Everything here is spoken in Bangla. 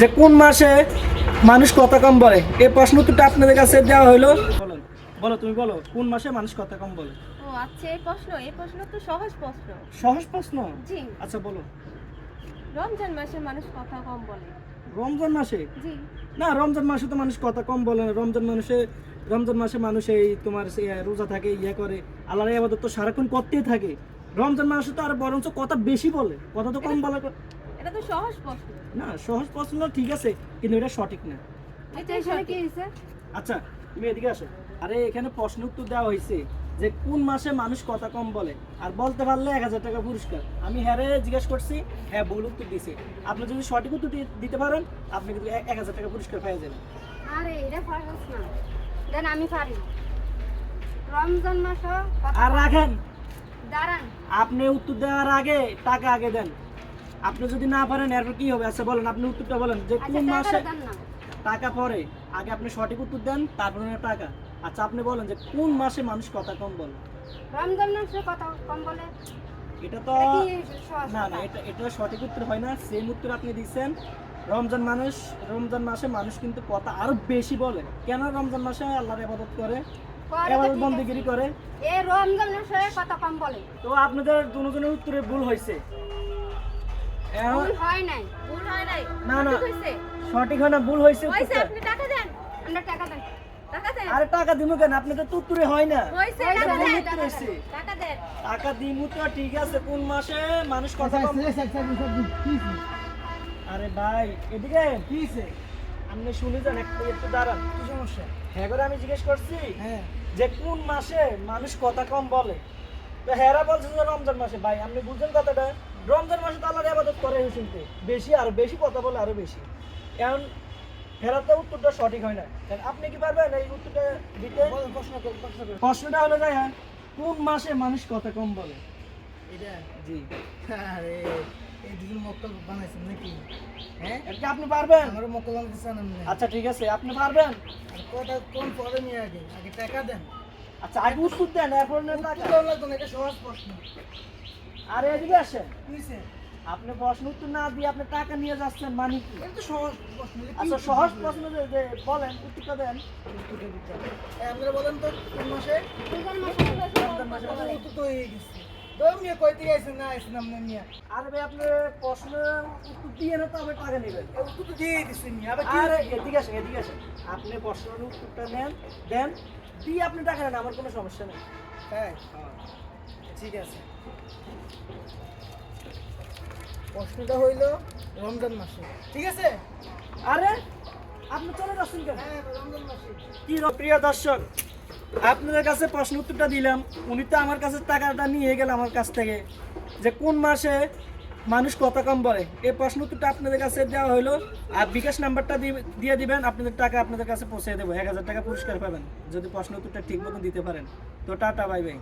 যে কোন মাসে মানুষ কথা কম বলে? এই প্রশ্ন উত্তরটা আপনাদের কাছে দেওয়া হলো বলো তুমি বলো কোন মাসে মানুষ কথা কম বলে? ও আচ্ছা এই প্রশ্ন এই প্রশ্ন তো সহজ প্রশ্ন। সহজ প্রশ্ন? জি। আচ্ছা বলো। রমজান মাসে মানুষ কথা কম বলে। রমজান মাসে? জি। না রমজান মাসে তো মানুষ কথা কম বলে না। রমজান মানুষে রমজান মাসে মানুষ এই তোমার রোজা থাকে ইয়ে করে। আল্লাহর আবাদত তো সারাক্ষণ করতেই থাকে। রমজান মাসে তো আর বরঞ্চ কথা বেশি বলে। কথা তো কম বলে এটা তো সহজ প্রশ্ন না সহজ প্রশ্ন ঠিক আছে কিন্তু এটা সঠিক না। এটা এখানে কি হয়েছে? আচ্ছা তুমি এদিকে আসো। আরে এখানে প্রশ্ন উত্তর দেওয়া হয়েছে যে কোন মাসে মানুষ কথা কম বলে? আর বলতে পারলে এক হাজার টাকা পুরস্কার। আমি হ্যারে জিজ্ঞেস করছি হ্যাঁ ভুল উত্তর দিছে আপনি যদি সঠিক উত্তর দিতে পারেন আপনি কিন্তু এক- হাজার টাকা পুরস্কার পেয়ে যাবেন। আরে এটা পারস না। দেন আমি পারি রমজান মাস আর রাখেন। দাঁড়ান। আপনি উত্তর দেওয়ার আগে টাকা আগে দেন। আপনি যদি না পারেন এরপর কি হবে? আচ্ছা বলেন আপনি উত্তরটা বলেন। যে আচ্ছা কোন মাসে দেন না। টাকা পরে আগে আপনি সঠিক উত্তর দেন তারপরে টাকা। আচ্ছা আপনি বলেন যে কোন মাসে মানুষ কথা কম বলে? রমজান মাসে কথা কম বলে। এটা তো না না এটা এটা সঠিক উত্তর হয় না। সেম উত্তর আপনি দিচ্ছেন। রমজান মানুষ রমজান মাসে মানুষ কিন্তু কথা আরও বেশি বলে। কেন রমজান মাসে? আল্লাহর ইবাদত করে। করে তো ইবাদত বন্দিগিরি করে। এ রমজান মাসে কথা কম বলে। তো আপনাদের দুজনের উত্তরে ভুল হয়েছে। ভুল হয় নাই। ভুল হয় নাই। না, না। সঠিক হয় না ভুল হয়েছে হয়েছে আপনি টাকা দেন। আমরা টাকা দেন। আরে টাকা কেন? আপনাদের তো হয় না। টাকা ভুল দেন উত্তর হয়েছে টাকা দেন। টাকা দিমু তো ঠিক আছে কোন মাসে মানুষ কথা আরে ভাই এদিকে কিছে আপনি শুনে যান একটু একটু দাঁড়ান কি সমস্যা? হ্যাঁ করে আমি জিজ্ঞেস করছি হ্যাঁ। যে কোন মাসে মানুষ কথা কম বলে? তো হেরা বলছে যে রমজান মাসে। ভাই আপনি বুঝছেন কথাটা? রমজান মাসে তো আল্লাহর ইবাদত করে শুনতে। বেশি আর বেশি কথা বলে আরও বেশি। এখন হেরা তো উত্তরটা সঠিক হয় না। আপনি কি পারবেন এই উত্তরটা দিতে? প্রশ্নটা হলো যাই হ্যাঁ কোন মাসে মানুষ কথা কম বলে? এটা? জি। আরে এই দুজন মক্কল বানাইছেন নাকি? হ্যাঁ? এটা কি আপনি পারবেন? আমার মক্কল বানাতে চান আচ্ছা ঠিক আছে আপনি পারবেন? আর কথা কোন পরে নিয়ে আগে আগে টাকা দেন। আচ্ছা আগে উত্তর দেন এরপর না টাকা। না, এটা সহজ প্রশ্ন। আরে এদিকে আসেন। বুঝছে আপনি প্রশ্ন উত্তর না দিয়ে আপনি টাকা নিয়ে যাচ্ছেন মানে কি? সহজ প্রশ্ন আচ্ছা সহজ প্রশ্ন যে যে বলেন উত্তরটা দেন। আপনারা বলেন তো কোন মাসে? মাসে। রমজান উত্তর তো হয়ে গেছে। আরে ভাই আপনি প্রশ্ন উত্তর দিয়ে না তবে টাকা নেবেন। উত্তর তো দিয়ে আবার আরে এদিকে আসেন এদিকে আসেন। আপনি প্রশ্নের উত্তরটা নেন দেন দিয়ে আপনি টাকা নেন আমার কোনো সমস্যা নেই। হ্যাঁ। ঠিক আছে। প্রশ্নটা হইল রমজান মাসে। ঠিক আছে? আরে আপনি চলে যাচ্ছেন কেন? হ্যাঁ রমজান মাসে। কি প্রিয় দর্শক আপনাদের কাছে প্রশ্ন উত্তরটা দিলাম। উনি তো আমার কাছে টাকাটা নিয়ে গেল আমার কাছ থেকে যে কোন মাসে মানুষ কত কম বলে। এই প্রশ্ন উত্তরটা আপনাদের কাছে দেওয়া হলো আর বিকাশ নাম্বারটা দিয়ে দিবেন আপনাদের টাকা আপনাদের কাছে পৌঁছে দেবো। এক হাজার টাকা পুরস্কার পাবেন যদি প্রশ্ন উত্তরটা ঠিক মতো দিতে পারেন। তো টাটা বাই বাই।